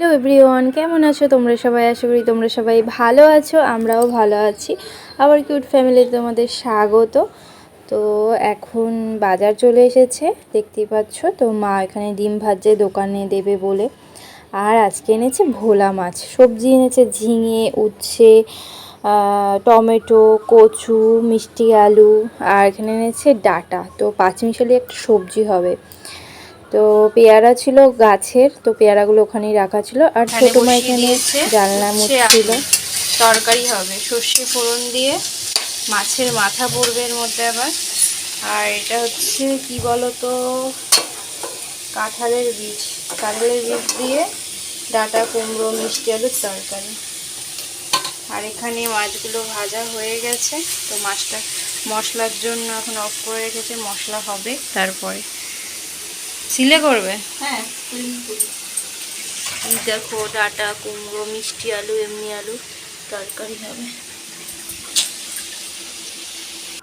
Hello everyone, কেমন আছো তোমরা সবাই? আশা করি তোমরা সবাই ভালো আছো, আমরাও ভালো আছি। আবার কিউট ফ্যামিলিতে তোমাদের স্বাগত। তো এখন বাজার চলে এসেছে, দেখতেই পাচ্ছ। তো মা এখানে ডিম ভাজছে, দোকানে দেবে বলে। আর আজকে এনেছে ভোলা মাছ। সবজি এনেছে ঝিঙে, উচ্ছে টমেটো, কচু, মিষ্টি আলু। আর এখানে এনেছে ডাটা। তো পাঁচমিশালি একটা সবজি হবে। তো পেয়ারা ছিল গাছের তো পেয়ারাগুলো ওখানেই রাখা ছিল। আর ছোট মা এখানে জানলা মুছছিল তরকারি হবে। সর্ষে ফোড়ন দিয়ে মাছের মাথা পড়বে এর মধ্যে আবার। আর এটা হচ্ছে কি বলো তো কাঁঠালের বীজ। কাঁঠালের বীজ দিয়ে ডাটা কুমড়ো মিষ্টি আলুর তরকারি। আর এখানে মাছগুলো ভাজা হয়ে গেছে। তো মাছটা মশলার জন্য এখন অফ করে রেখেছে মশলা হবে তারপরে। সিলে করবে? হ্যাঁ দেখো ডাটা কুমড়ো মিষ্টি আলু এমনি আলু তরকারি হবে।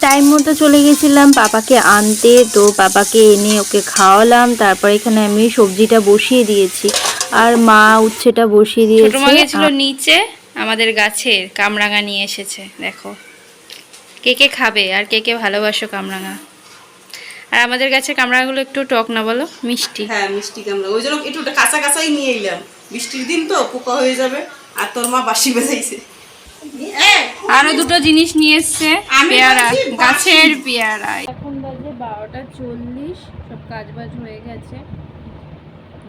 টাইম মতো চলে গেছিলাম পাপাকে আনতে তো পাপাকে এনে ওকে খাওয়ালাম। তারপর এখানে আমি সবজিটা বসিয়ে দিয়েছি। আর মা উচ্ছেটা বসিয়ে ছোট দিয়েছে। মা গেছিল নিচে আমাদের গাছের কামরাঙা নিয়ে এসেছে দেখো। কে কে খাবে আর কে কে ভালোবাসো কামরাঙা? আর আমাদের গাছের কামরাঙাগুলো একটু টক না বলো? মিষ্টি। হ্যাঁ মিষ্টি কামড়া ওই জন্য একটু কাঁচা কাঁচাই নিয়ে এলাম। বৃষ্টির দিন তো পোকা হয়ে যাবে। আর তোর মা বাসি বেজাইছে আরও দুটো জিনিস নিয়ে এসছে পেয়ারা। গাছের পেয়ারা। এখন বাজে বারোটা চল্লিশ সব কাজ বাজ হয়ে গেছে।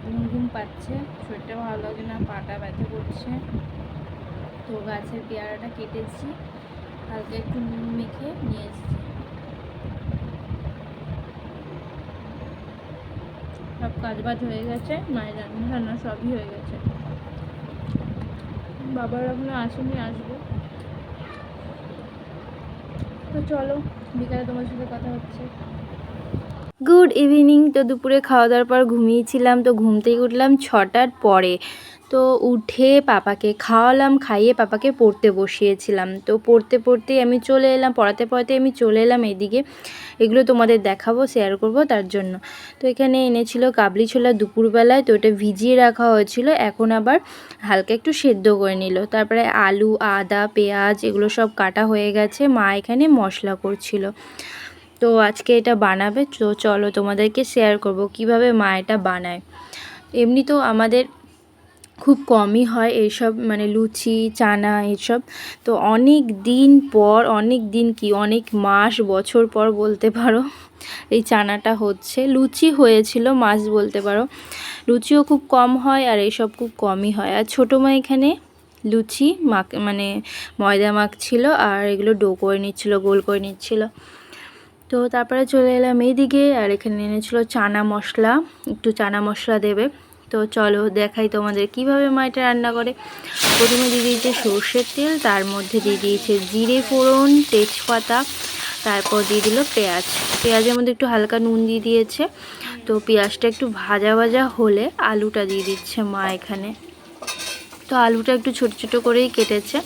ঘুম ঘুম পাচ্ছে শরীরটা ভালো লাগে না পাটা ব্যথা করছে। তো গাছের পেয়ারাটা কেটেছি হালকা একটু নুন মেখে নিয়ে এসেছি। সব কাজ বাজ হয়ে গেছে, মায়ের রান্না রান্না সবই হয়ে গেছে। বাবার এখনও আসেনি, আসবে। তো চলো, বিকালে তোমার সাথে কথা হচ্ছে। Good evening. তো দুপুরে খাওয়া দাওয়ার পর ঘুমিয়েছিলাম, তো ঘুম থেকে উঠলাম ছটার পরে। তো উঠে পাপাকে খাওয়ালাম, খাইয়ে পাপাকে পড়তে বসিয়েছিলাম। তো পড়তে পড়তেই আমি চলে এলাম, পড়াতে পড়াতে আমি চলে এলাম এদিকে। এগুলো তোমাদের দেখাবো শেয়ার করব তার জন্য। তো এখানে এনেছিল কাবলি ছোলা দুপুরবেলায়, তো এটা ভিজিয়ে রাখা হয়েছিল। এখন আবার হালকা একটু সেদ্ধ করে নিল। তারপরে আলু, আদা, পেঁয়াজ এগুলো সব কাটা হয়ে গেছে। মা এখানে মশলা করছিল। তো আজকে এটা বানাবে, তো চলো তোমাদেরকে শেয়ার করব কীভাবে মা এটা বানায়। এমনি তো আমাদের খুব কমই হয় এইসব মানে লুচি, চানা এইসব। তো অনেক দিন পর, অনেক দিন কি, অনেক মাস, বছর পর বলতে পারো, এই চানাটা হচ্ছে। লুচি হয়েছিল, মাছ বলতে পারো। লুচিও খুব কম হয় আর এইসব খুব কমই হয়। আর ছোটো মা এখানে লুচি মাখ মানে ময়দা মাখছিল আর এগুলো ডো করে নিচ্ছিল, গোল করে নিচ্ছিল। তো তারপরে চলে এলাম এইদিকে আর এখানে এনেছিল চানা মশলা। একটু চানা মশলা দেবে। তো চলো দেখাই তোমাদের কীভাবে মা এটা রান্না করে। প্রথমে দিয়ে দিয়েছে সর্ষের তেল, তার মধ্যে দিয়ে দিয়েছে জিরে ফোড়ন, তেজপাতা, তারপর দিয়ে দিল পেঁয়াজ। পেঁয়াজের মধ্যে একটু হালকা নুন দিয়ে দিয়েছে। তো পেঁয়াজটা একটু ভাজা ভাজা হলে আলুটা দিয়ে দিচ্ছে মা এখানে। তো আলুটা একটু ছোট ছোট করেই কেটেছে।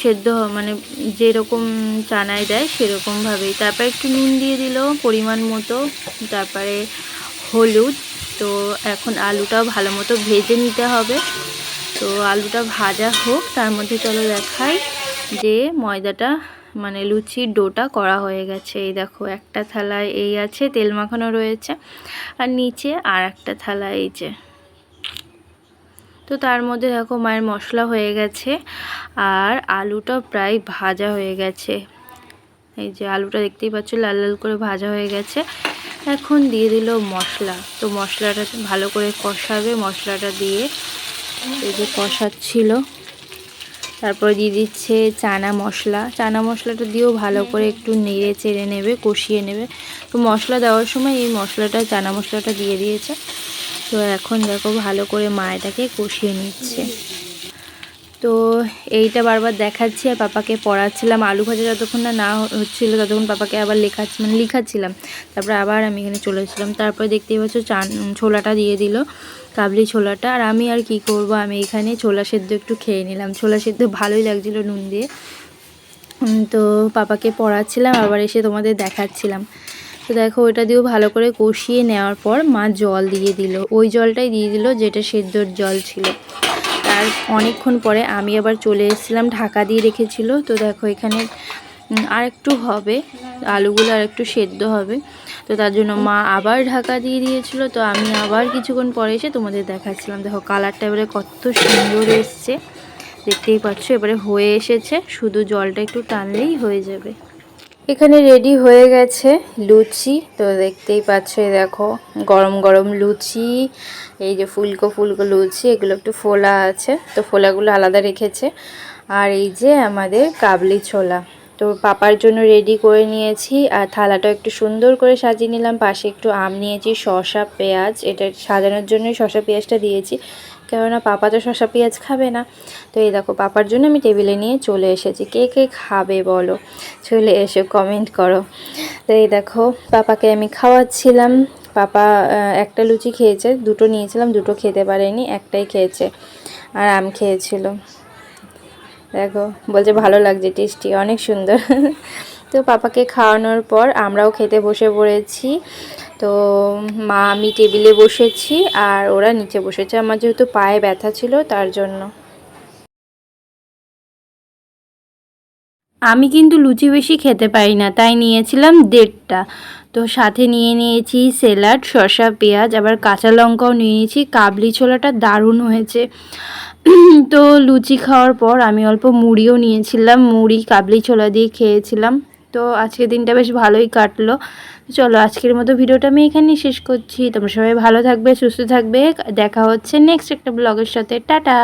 সেদ্ধ মানে যেরকম চানায় দেয় সেরকমভাবেই। তারপর একটু নুন দিয়ে দিল পরিমাণ মতো। তারপরে হলুদ তো এখন আলুটাও ভালো মতো ভেজে নিতে হবে। তো আলুটা ভাজা হোক, তার মধ্যে চলো দেখাই যে ময়দাটা মানে লুচির ডোটা করা হয়ে গেছে। এই দেখো, একটা থালায় এই আছে, তেল মাখানো রয়েছে, আর নিচে আর একটা থালা এই যে। তো তার মধ্যে দেখো, মায়ের মশলা হয়ে গেছে, আর আলুটা প্রায় ভাজা হয়ে গেছে। এই যে আলুটা দেখতেই পাচ্ছ, লাল লাল করে ভাজা হয়ে গেছে। এখন দিয়ে দিল মশলা। তো মশলাটা ভালো করে কষাবে। মশলাটা দিয়ে এই যে কষাচ্ছিল। তারপরে দিয়ে দিচ্ছে চানা মশলা। চানা মশলাটা দিয়েও ভালো করে একটু নেড়ে চেড়ে নেবে, কষিয়ে নেবে। তো মশলা দেওয়ার সময় এই মশলাটা, চানা মশলাটা দিয়ে দিয়েছে। তো এখন দেখো ভালো করে মা এটাকে কষিয়ে নিচ্ছে। তো এইটা বারবার দেখাচ্ছি আর পাপাকে পড়াচ্ছিলাম। আলু ভাজা যতক্ষণ না না হচ্ছিল ততক্ষণ পাপাকে আবার লেখা মানে লিখাচ্ছিলাম। তারপরে আবার আমি এখানে চলে এসেছিলাম। তারপরে দেখতেই পাচ্ছ চান, ছোলাটা দিয়ে দিল, কাবলি ছোলাটা। আর আমি আর কি করব? আমি এখানে ছোলা সেদ্ধ একটু খেয়ে নিলাম। ছোলা সেদ্ধ ভালোই লাগছিল নুন দিয়ে। তো পাপাকে পড়াচ্ছিলাম, আবার এসে তোমাদের দেখাচ্ছিলাম। তো দেখো, ওইটা দিয়েও ভালো করে কষিয়ে নেওয়ার পর মা জল দিয়ে দিল। ওই জলটাই দিয়ে দিল যেটা সেদ্ধর জল ছিল। তার অনেকক্ষণ পরে আমি আবার চলে এসেছিলাম, ঢাকা দিয়ে রেখেছিল। তো দেখো এখানে আর একটু হবে, আলুগুলো আর একটু সেদ্ধ হবে। তো তার জন্য মা আবার ঢাকা দিয়ে দিয়েছিল। তো আমি আবার কিছুক্ষণ পরে এসে তোমাদের দেখাচ্ছিলাম। দেখো কালারটা এবারে কত সুন্দর এসছে। দেখতেই পাচ্ছ, এবারে হয়ে এসেছে। শুধু জলটা একটু টানলেই হয়ে যাবে। এখানে রেডি হয়ে গেছে লুচি। তো দেখতেই পাচ্ছ দেখো, গরম গরম লুচি, এই যে ফুলকো ফুলকো লুচি, এগুলো একটু ফোলা আছে। তো ফোলাগুলো আলাদা রেখেছে। আর এই যে আমাদের কাবলি ছোলা। তো পাপার জন্য রেডি করে নিয়েছি। আর থালাটা একটু সুন্দর করে সাজিয়ে নিলাম। পাশে একটু আম নিয়েছি, শসা, পেঁয়াজ। এটা সাজানোর জন্যই শসা, পেঁয়াজটা দিয়েছি। কেননা পাপা তো শসা, পেঁয়াজ খাবে না। তো এই দেখো, পাপার জন্য আমি টেবিলে নিয়ে চলে এসেছি। কে কে খাবে বলো? চলে এসো কমেন্ট করো। তো এই দেখো, পাপাকে আমি খাওয়াচ্ছিলাম। পাপা একটা লুচি খেয়েছে। দুটো নিয়েছিলাম, দুটো খেতে পারেনি, একটাই খেয়েছে। আর আম খেয়েছিল। দেখো, বলছে ভালো লাগছে, টেস্টি, অনেক সুন্দর। তো পাপাকে খাওয়ানোর পর আমরাও খেতে বসে পড়েছি। তো মা, আমি টেবিলে বসেছি আর ওরা নিচে বসেছে। আমার যেহেতু পায়ে ব্যথা ছিল, তার জন্য। আমি কিন্তু লুচি বেশি খেতে পারি না, তাই নিয়েছিলাম দেড়টা। তো সাথে নিয়ে নিয়েছি স্যালাড, শসা, পেঁয়াজ, আবার কাঁচা লঙ্কাও নিয়ে নিয়েছি। কাবলি ছোলাটা দারুণ হয়েছে। তো লুচি খাওয়ার পর আমি অল্প মুড়িও নিয়েছিলাম, মুড়ি, কাবলি ছোলা দিয়ে খেয়েছিলাম। তো আজকের দিনটা বেশ ভালোই কাটলো। চলো আজকের মতো ভিডিওটা আমি এখানেই শেষ করছি। তোমরা সবাই ভালো থাকবে, সুস্থ থাকবে। দেখা হচ্ছে নেক্সট একটা ব্লগের সাথে। টাটা!